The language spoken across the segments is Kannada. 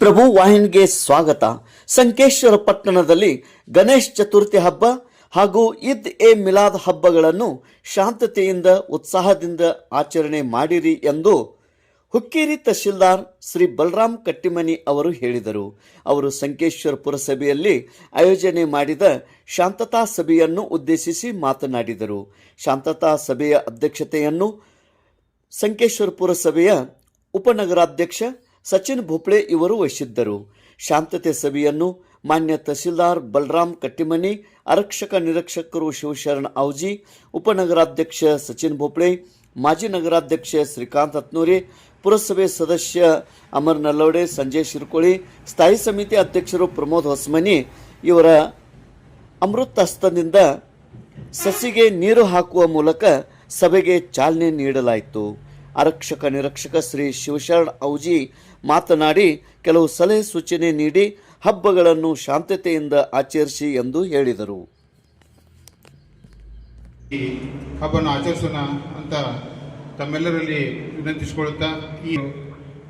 ಪ್ರಭು ವಾಹಿನಿಗೆ ಸ್ವಾಗತ. ಸಂಕೇಶ್ವರ ಪಟ್ಟಣದಲ್ಲಿ ಗಣೇಶ್ ಚತುರ್ಥಿ ಹಬ್ಬ ಹಾಗೂ ಈದ್ ಎ ಮಿಲಾದ್ ಹಬ್ಬಗಳನ್ನು ಶಾಂತತೆಯಿಂದ, ಉತ್ಸಾಹದಿಂದ ಆಚರಣೆ ಮಾಡಿರಿ ಎಂದು ಹುಕ್ಕೇರಿ ತಹಶೀಲ್ದಾರ್ ಶ್ರೀ ಬಲರಾಮ್ ಕಟ್ಟಿಮನಿ ಅವರು ಹೇಳಿದರು. ಅವರು ಸಂಕೇಶ್ವರ ಪುರಸಭೆಯಲ್ಲಿ ಆಯೋಜನೆ ಮಾಡಿದ ಶಾಂತತಾ ಸಭೆಯನ್ನು ಉದ್ದೇಶಿಸಿ ಮಾತನಾಡಿದರು. ಶಾಂತತಾ ಸಭೆಯ ಅಧ್ಯಕ್ಷತೆಯನ್ನು ಸಂಕೇಶ್ವರ ಪುರಸಭೆಯ ಉಪನಗರಾಧ್ಯಕ್ಷ ಸಚಿನ್ ಭೋಪ್ಳೆ ಇವರು ವಹಿಸಿದ್ದರು. ಶಾಂತತೆ ಸಭೆಯನ್ನು ಮಾನ್ಯ ತಹಸೀಲ್ದಾರ್ ಬಲರಾಮ್ ಕಟ್ಟಿಮನಿ, ಆರಕ್ಷಕ ನಿರೀಕ್ಷಕರು ಶಿವಶರಣ್ ಔಜಿ, ಉಪನಗರಾಧ್ಯಕ್ಷ ಸಚಿನ್ ಭೋಪ್ಳೆ ಮಾಜಿ ನಗರಾಧ್ಯಕ್ಷ ಶ್ರೀಕಾಂತ್ ಅತ್ನೂರಿ ಪುರಸಭೆ ಸದಸ್ಯ ಅಮರ್ ನಲ್ಲೋಡೆ, ಸಂಜಯ್ ಶಿರ್ಕೋಳಿ, ಸ್ಥಾಯಿ ಸಮಿತಿ ಅಧ್ಯಕ್ಷರು ಪ್ರಮೋದ್ ಹೊಸ್ಮನಿ ಇವರ ಅಮೃತ ಹಸ್ತದಿಂದ ಸಸಿಗೆ ನೀರು ಹಾಕುವ ಮೂಲಕ ಸಭೆಗೆ ಚಾಲನೆ ನೀಡಲಾಯಿತು. ಆರಕ್ಷಕ ನಿರಕ್ಷಕ ಶ್ರೀ ಶಿವಶರಣ್ ಔಜಿ ಮಾತನಾಡಿ, ಕೆಲವು ಸಲಹೆ ಸೂಚನೆ ನೀಡಿ, ಹಬ್ಬಗಳನ್ನು ಶಾಂತತೆಯಿಂದ ಆಚರಿಸಿ ಎಂದು ಹೇಳಿದರು. ಈ ಹಬ್ಬವನ್ನು ಆಚರಿಸೋಣ ಅಂತ ತಮ್ಮೆಲ್ಲರಲ್ಲಿ ವಿನಂತಿಸಿಕೊಳ್ಳುತ್ತಾ, ಈ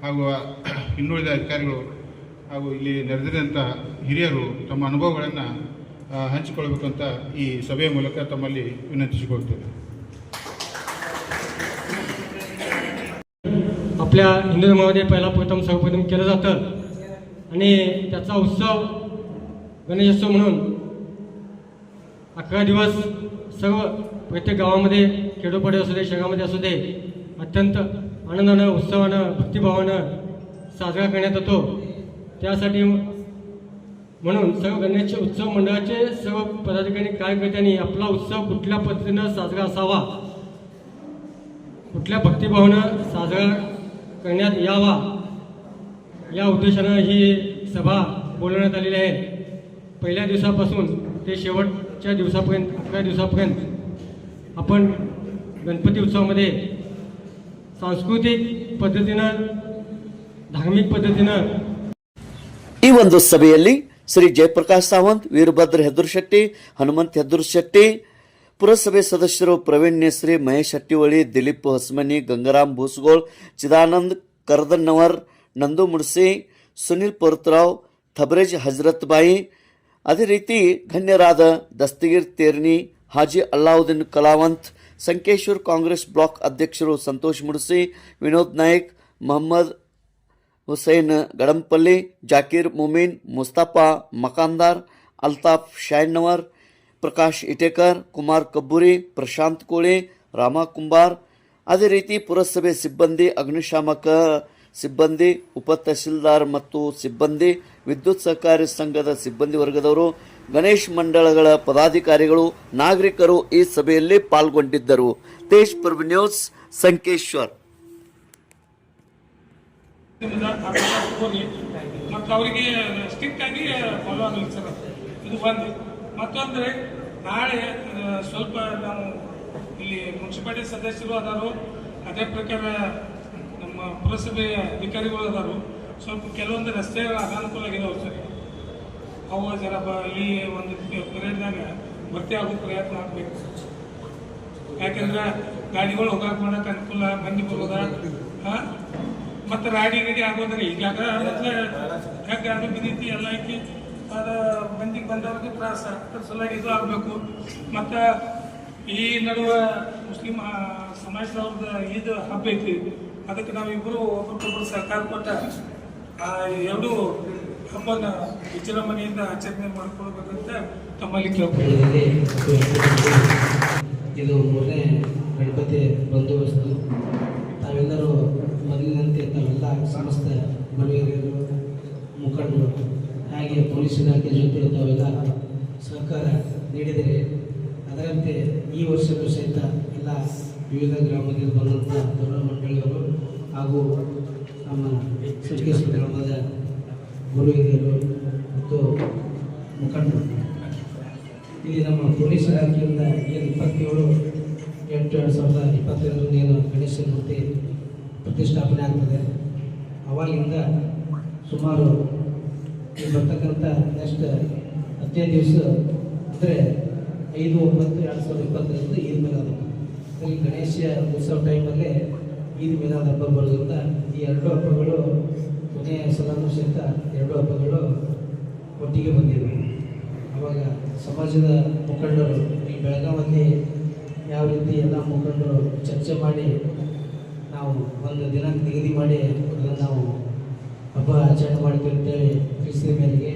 ಹಾಗೂ ಇನ್ನುಳಿದ ಅಧಿಕಾರಿಗಳು ಹಾಗೂ ಇಲ್ಲಿ ನೆರೆದಿರುವಂಥ ಹಿರಿಯರು ತಮ್ಮ ಅನುಭವಗಳನ್ನು ಹಂಚಿಕೊಳ್ಬೇಕಂತ ಈ ಸಭೆಯ ಮೂಲಕ ತಮ್ಮಲ್ಲಿ ವಿನಂತಿಸಿಕೊಳ್ತೇವೆ आपल्या हिंदू धर्मामध्ये पहिला प्रथम सर्वप्रथम केलं जातं. आणि त्याचा उत्सव गणेशोत्सव म्हणून अकरा दिवस सर्व प्रत्येक गावामध्ये खेडोपाडे असू दे शहरामध्ये असू दे अत्यंत आनंदानं उत्सवानं भक्तिभावानं साजरा करण्यात येतो. त्यासाठी म्हणून सर्व गणेश उत्सव मंडळाचे सर्व पदाधिकारी कार्यकर्त्यांनी आपला उत्सव कुठल्या पद्धतीनं साजरा असावा? कुठल्या भक्तिभावानं साजरा करण्यात यावा या उद्देशानं ही सभा बोलवण्यात आलेली आहे पहिल्या दिवसापासून ते शेवटच्या दिवसापर्यंत अकरा दिवसापर्यंत आपण गणपती उत्सवामध्ये सांस्कृतिक पद्धतीनं धार्मिक पद्धतीनं ಈ ಒಂದು ಸಭೆಯಲ್ಲಿ ಶ್ರೀ ಜಯಪ್ರಕಾಶ್ ಸಾವಂತ್ ವೀರಭದ್ರ ಹೆದರ್ಶೆಟ್ಟಿ ಹನುಮಂತ್ ಹೆದರ್ಶೆಟ್ಟಿ ಪುರಸಭೆ ಸದಸ್ಯರು ಪ್ರವೀಣ್ ನೇಸ್ರಿ ಮಹೇಶ್ ಹಟ್ಟಿವಳಿ ದಿಲೀಪ್ ಹಸ್ಮನಿ, ಗಂಗರಾಮ್ ಭೂಸ್ಗೋಳ್, ಚಿದಾನಂದ್ ಕರ್ದನ್ನವರ್ ನಂದು ಮುಡ್ಸಿ, ಸುನಿಲ್ ಪರ್ತ್ರಾವ್, ಥಬ್ರೇಜ್ ಹಜರತ್ ಬಾಯಿ ಅದೇ ರೀತಿ ಗಣ್ಯರಾದ ದಸ್ತಗೀರ್ ತೇರ್ನಿ, ಹಾಜಿ ಅಲ್ಲಾವುದ್ದೀನ್ ಕಲಾವಂತ್, ಸಂಕೇಶ್ವರ್ ಕಾಂಗ್ರೆಸ್ ಬ್ಲಾಕ್ ಅಧ್ಯಕ್ಷರು ಸಂತೋಷ್ ಮುಡ್ಸಿ, ವಿನೋದ್ ನಾಯ್ಕ್, ಮೊಹಮ್ಮದ್ ಹುಸೈನ್ ಗಡಂಪಲ್ಲಿ, ಜಾಕೀರ್ ಮುಮೀನ್, ಮುಸ್ತಫಾ ಮಕಾಂದಾರ್, ಅಲ್ತಾಫ್ ಶಾಯ್ನವರ್ ಪ್ರಕಾಶ್ ಇಟೇಕರ್, ಕುಮಾರ್ ಕಬ್ಬುರಿ, ಪ್ರಶಾಂತ್ ಕೋಳಿ, ರಾಮ ಕುಂಬಾರ್. ಅದೇ ರೀತಿ ಪುರಸಭೆ ಸಿಬ್ಬಂದಿ, ಅಗ್ನಿಶಾಮಕ ಸಿಬ್ಬಂದಿ ಉಪ ತಹಸೀಲ್ದಾರ್ ಮತ್ತು ಸಿಬ್ಬಂದಿ, ವಿದ್ಯುತ್ ಸಹಕಾರಿ ಸಂಘದ ಸಿಬ್ಬಂದಿ ವರ್ಗದವರು, ಗಣೇಶ್ ಮಂಡಳಗಳ ಪದಾಧಿಕಾರಿಗಳು, ನಾಗರಿಕರು ಈ ಸಭೆಯಲ್ಲಿ ಪಾಲ್ಗೊಂಡಿದ್ದರು. ತೇಜ್ ಪ್ರಭು ನ್ಯೂಸ್, ಸಂಕೇಶ್ವರ್. ಮತ್ತು ಅವರಿಗೆ ಸ್ಟ್ರಿಕ್ಟ್ ಆಗಿ ಫಾಲೋ ಆಗಲಿ ಸರ್. ಇದು ಒಂದು ಮತ್ತೊಂದು ನಾಳೆ ಸ್ವಲ್ಪ ನಾವು ಇಲ್ಲಿ ಮುನ್ಸಿಪಾಲಿಟಿ ಸದಸ್ಯರು ಅದಾರು. ಅದೇ ಪ್ರಕಾರ ನಮ್ಮ ಪುರಸಭೆಯ ಅಧಿಕಾರಿಗಳು ಅದಾರು. ಸ್ವಲ್ಪ ಕೆಲವೊಂದು ರಸ್ತೆ ಅನಾನುಕೂಲ ಆಗಿದಾವೆ ಸರಿ. ಅವು ಜರ ಈ ಒಂದು ಪೀರಿಯಡ್ನಾಗ ಭರ್ತಿ ಆಗೋ ಪ್ರಯತ್ನ ಆಗ್ಬೇಕು. ಯಾಕಂದ್ರೆ ಗಾಡಿಗಳು ಹೋಗಕ್ಕೆ ಮಾಡಕ್ಕೆ ಅನುಕೂಲ ಮಂದಿ ಬರೋದ. ಹಾ? ಮತ್ತೆ ರಾಡಿ ಗಿಡಿ ಆಗೋದ್ರಿ. ಈಗ ಯಾಕೆ ಹೆಗ್ಗ ಅದು ಬಿದ್ದೀತಿ ಎಲ್ಲ ಐತಿ. ಮಂದಿಗೆ ಬಂದವ್ರಿಗೆ ತ್ರಾಸ. ಅದ್ರ ಸಲುವಾಗಿ ಇದು ಆಗಬೇಕು. ಮತ್ತು ಈ ನಡುವೆ ಮುಸ್ಲಿಂ ಸಮಾಜದವ್ರದ್ದು ಇದು ಹಬ್ಬ ಐತಿ. ಅದಕ್ಕೆ ನಾವಿಬ್ಬರು ಒಬ್ಬರಿಗೊಬ್ಬರು ಸರ್ಕಾರ ಕೊಟ್ಟ, ಆ, ಎರಡೂ ಹಬ್ಬನ ವಿಜೃಂಭಣೆಯಿಂದ ಆಚರಣೆ ಮಾಡ್ಕೊಳ್ಬೇಕಂತ ತಮ್ಮಲ್ಲಿ ಕೇಳ್ಕೊಂಡು ಇದು ಮೂರನೇ ಗಣಪತಿ ಬಂದೋಬಸ್ತು. ಹಾಗೆ ಪೊಲೀಸ್ ಇಲಾಖೆ ಜೊತೆ ತಾವೆಲ್ಲ ಸಹಕಾರ ನೀಡಿದರೆ ಅದರಂತೆ ಈ ವರ್ಷಕ್ಕೂ ಸಹಿತ ಎಲ್ಲ ವಿವಿಧ ಗ್ರಾಮದಲ್ಲಿ ಬಂದಂಥ ತರುಣ ಮಂಡಳಿಯವರು ಹಾಗೂ ನಮ್ಮ ಸುರ್ಕೇಶ್ವರ ಗ್ರಾಮದ ಗುರು ಹಿರಿಯರು ಮತ್ತು ಮುಖಂಡರು. ಇಲ್ಲಿ ನಮ್ಮ ಪೊಲೀಸ್ ಇಲಾಖೆಯಿಂದ ಏನು ಇಪ್ಪತ್ತೇಳು ಎಂಟು ಎರಡು ಸಾವಿರದ ಇಪ್ಪತ್ತೆರಡರಲ್ಲಿ ಏನು ಗಣೇಶ ಮೂರ್ತಿ ಪ್ರತಿಷ್ಠಾಪನೆ ಆಗ್ತದೆ. ಅವಾಗಿಂದ ಸುಮಾರು ಬರ್ತಕ್ಕಂಥ ನೆಕ್ಸ್ಟ್ ಹದಿನೈದು ದಿವಸ ಅಂದರೆ ಐದು, ಒಂಬತ್ತು, ಎರಡು ಸಾವಿರದ ಇಪ್ಪತ್ತರಿಂದ ಈದ್ ಮಿಲಾದ್ ಹಬ್ಬ. ಈ ಗಣೇಶ ಉತ್ಸವ ಟೈಮಲ್ಲೇ ಈದ್ ಮಿಲಾದ್ ಹಬ್ಬ ಬರೋದ್ರಿಂದ ಈ ಎರಡು ಹಬ್ಬಗಳು ಕೊನೆಯ ಸಹಿತ ಎರಡು ಹಬ್ಬಗಳು ಒಟ್ಟಿಗೆ ಬಂದಿವೆ. ಅವಾಗ ಸಮಾಜದ ಮುಖಂಡರು ಈ ಬೆಳಗಾವಲ್ಲಿ ಯಾವ ರೀತಿ ಎಲ್ಲ ಮುಖಂಡರು ಚರ್ಚೆ ಮಾಡಿ ನಾವು ಒಂದು ದಿನ ನಿಗದಿ ಮಾಡಿ ಅದನ್ನು ನಾವು ಹಬ್ಬ ಆಚರಣೆ ಅಂತೇಳಿ ತಿಳಿಸಿದ ಮೇರೆಗೆ.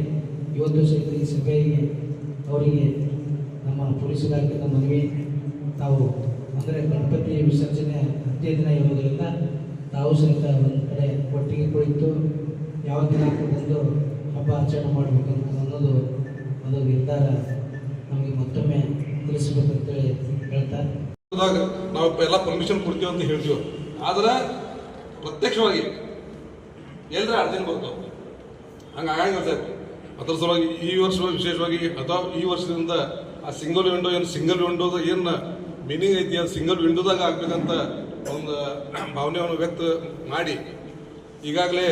ಇವತ್ತು ಸಹಿತ ಈ ಸಭೆಗೆ ಅವರಿಗೆ ನಮ್ಮ ಪೊಲೀಸ್ ಇಲಾಖೆಯಿಂದ ಮನವಿ. ತಾವು ಅಂದರೆ ಗಣಪತಿ ವಿಸರ್ಜನೆ ಹತ್ತನೇ ದಿನ ಇರೋದರಿಂದ ತಾವು ಸಹಿತ ಒಂದು ಕಡೆ ಒಟ್ಟಿಗೆ ಕುಳಿತು ಯಾವ ಬಂದು ಹಬ್ಬ ಆಚರಣೆ ಮಾಡಬೇಕಂತ ಅನ್ನೋದು ಒಂದು ನಿರ್ಧಾರ ನಮಗೆ ಮತ್ತೊಮ್ಮೆ ತಿಳಿಸಬೇಕಂತೇಳಿ ಹೇಳ್ತಾ. ನಾವು ಎಲ್ಲ ಪರ್ಮಿಷನ್ ಕೊಡ್ತೀವಿ ಅಂತ ಹೇಳ್ತೀವಿ. ಆದರೆ ಪ್ರತ್ಯಕ್ಷವಾಗಿ ಎಲ್ಲರ ಅರ್ಜಿನ ಬರ್ತಾವ ಹಂಗೆ ಆಗಂಗಿಲ್ಲ ಸರ್ ಅದ್ರ ಸಲುವಾಗಿ ಈ ವರ್ಷ ವಿಶೇಷವಾಗಿ ಅಥವಾ ಈ ವರ್ಷದಿಂದ ಆ ಸಿಂಗಲ್ ವಿಂಡೋ ಏನು ಸಿಂಗಲ್ ವಿಂಡೋದ ಏನು ಮೀನಿಂಗ್ ಐತಿ, ಅದು ಸಿಂಗಲ್ ವಿಂಡೋದಾಗ ಆಗ್ಬೇಕಂತ ಒಂದು ಭಾವನೆಯನ್ನು ವ್ಯಕ್ತ ಮಾಡಿ. ಈಗಾಗಲೇ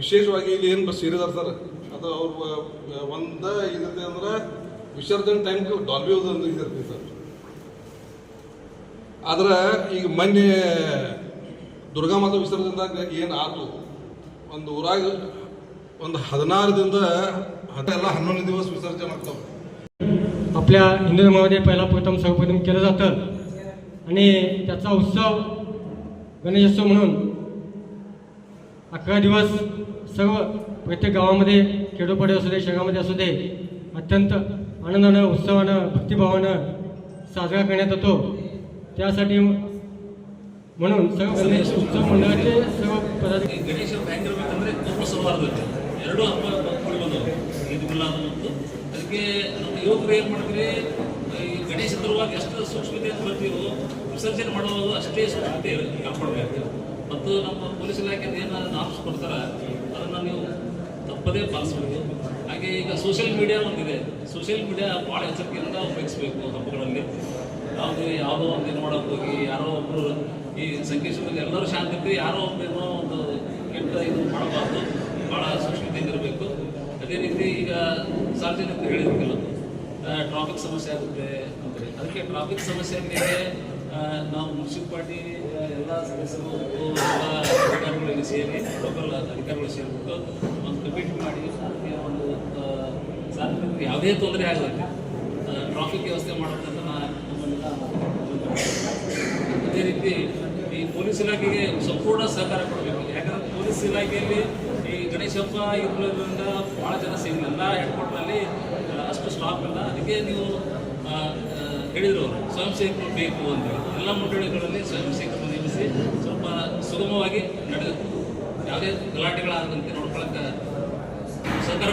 ವಿಶೇಷವಾಗಿ ಇಲ್ಲಿ ಏನು ಸೇರಿದಾರೆ ಸರ್, ಅದು ಅವ್ರು ಒಂದು ಇದಿದೆ ಅಂದ್ರೆ ವಿಸರ್ಜನೆ ಟೈಮ್ಗೆ ಡಾಲ್ಬಿ ಒಂದು ಇದಿರ್ತೀವಿ ಸರ್. ಆದ್ರೆ ಈಗ ಮೊನ್ನೆ ದುರ್ಗಾ ಮಾತಾ ವಿಸರ್ಜನೆದಾಗ ಏನು ಆತು? ಒಂದು ಊರಾಗ ಒಂದು ಹದಿನಾರರಿಂದ ಎಲ್ಲ ಹನ್ನೊಂದು ದಿವಸ ವಿಸರ್ಜನೆ ಮಾಡ್ತಾವೆ आपल्या हिंदू धर्मामध्ये पहिला प्रथम सर्वप्रथम केलं जातं आणि त्याचा उत्सव गणेशोत्सव म्हणून अकरा दिवस सर्व प्रत्येक गावामध्ये खेडोपाडी असू दे शहरामध्ये असू दे अत्यंत आनंदानं उत्सवानं भक्तिभावानं साजरा करण्यात येतो त्यासाठी म्हणून सर्व गणेश उत्सव मंडळाचे सर्व पदाधिकारी ಗಣೇಶ ಹೆಂಗಿರ್ಬೇಕಂದ್ರೆ ಒಬ್ಬ ಸೌಹಾರ್ದತೆ ಎರಡು ಹಬ್ಬ ಕೂಡಿ ಬಂದವು ಈದ್ ಮಿಲಾದ್ ಮತ್ತು ಅದಕ್ಕೆ ನಮ್ಮ ಯುವಕರು ಏನು ಮಾಡಿದ್ರೆ ಈ ಗಣೇಶ ತರುವಾಗ ಎಷ್ಟು ಸೂಕ್ಷ್ಮತೆಯಿಂದ ಬರ್ತೀವೋ ವಿಸರ್ಜನೆ ಮಾಡುವಾಗ ಅಷ್ಟೇ ಸೂಕ್ಷ್ಮತೆ ಕಾಪಾಡಬೇಕು ಮತ್ತು ನಮ್ಮ ಪೊಲೀಸ್ ಇಲಾಖೆಯಿಂದ ಏನು ನಾಮ್ಸ್ ಕೊಡ್ತಾರೆ ಅದನ್ನು ನೀವು ತಪ್ಪದೇ ಪಾಲಿಸಬೇಕು ಹಾಗೆ ಈಗ ಸೋಷಿಯಲ್ ಮೀಡಿಯಾ ಒಂದಿದೆ ಸೋಷಿಯಲ್ ಮೀಡಿಯಾ ಭಾಳ ಎಚ್ಚರಿಕೆಯಿಂದ ಉಪಯೋಗಿಸಬೇಕು ಹಬ್ಬಗಳಲ್ಲಿ ಯಾವುದು ಯಾವುದೋ ಒಂದು ಇದು ಮಾಡೋಕೆ ಹೋಗಿ ಯಾರೋ ಒಬ್ಬರು ಈ ಸಂಕೇಶ್ವರದಲ್ಲಿ ಎಲ್ಲರೂ ಶಾಂತಿ ಯಾರೋ ಒಬ್ಬರೇನೋ ಒಂದು ಕೆಟ್ಟ ಇದು ಮಾಡಬಾರ್ದು. ಭಾಳ ಸೂಕ್ಷ್ಮತೆಯಿಂದ ಇರಬೇಕು ಅದೇ ರೀತಿ ಈಗ ಸಾರ್ವಜನಿಕರು ಕೆಲವೊಂದು ಟ್ರಾಫಿಕ್ ಸಮಸ್ಯೆ ಆಗುತ್ತೆ ಅಂದರೆ ಅದಕ್ಕೆ ಟ್ರಾಫಿಕ್ ಸಮಸ್ಯೆ ಮೇಲೆ ನಾವು ಮುನ್ಸಿಪಾಲ್ಟಿ ಎಲ್ಲ ಸದಸ್ಯರು ಎಲ್ಲ ಅಧಿಕಾರಿಗಳಿಗೆ ಸೇರಿ ಲೋಕಲ್ ಅಧಿಕಾರಿಗಳು ಸೇರಿಬಿಟ್ಟು ಒಂದು ಕಮಿಟ್ ಮಾಡಿ ಅದಕ್ಕೆ ಒಂದು ಸಾರ್ವಜನಿಕರಿಗೆ ಯಾವುದೇ ತೊಂದರೆ ಆಗುತ್ತೆ ಟ್ರಾಫಿಕ್ ವ್ಯವಸ್ಥೆ ಮಾಡೋದಂತ ನಾನು ಅದೇ ರೀತಿ ಈ ಪೊಲೀಸ್ ಇಲಾಖೆಗೆ ಸಂಪೂರ್ಣ ಸಹಕಾರ ಕೊಡಬೇಕು. ಯಾಕಂದ್ರೆ ಪೊಲೀಸ್ ಇಲಾಖೆಯಲ್ಲಿ ಈ ಗಣೇಶಪ್ಪ ಹಬ್ಬ ಇರೋದ್ರಿಂದ ಭಾಳ ಜನ ಸಿಗಲಿಲ್ಲ ಹೆಡ್ಕ್ವಾರ್ಟ್ರಲ್ಲಿ ಅಷ್ಟು ಸ್ಟಾಫ್ ಇಲ್ಲ. ಅದಕ್ಕೆ ನೀವು ಹೇಳಿದ್ರು ಸ್ವಯಂ ಸೇವಕರು ಬೇಕು ಅಂತ ಎಲ್ಲ ಮಂಡಳಿಗಳಲ್ಲಿ ಸ್ವಯಂ ಸೇವಕರು ನೇಮಿಸಿ ಸ್ವಲ್ಪ ಸುಗಮವಾಗಿ ನಡೆದು ಯಾವುದೇ ಗಲಾಟೆಗಳಾದಂತೆ ನೋಡ್ಕೊಳಕ್ಕೆ ಸಹಕಾರ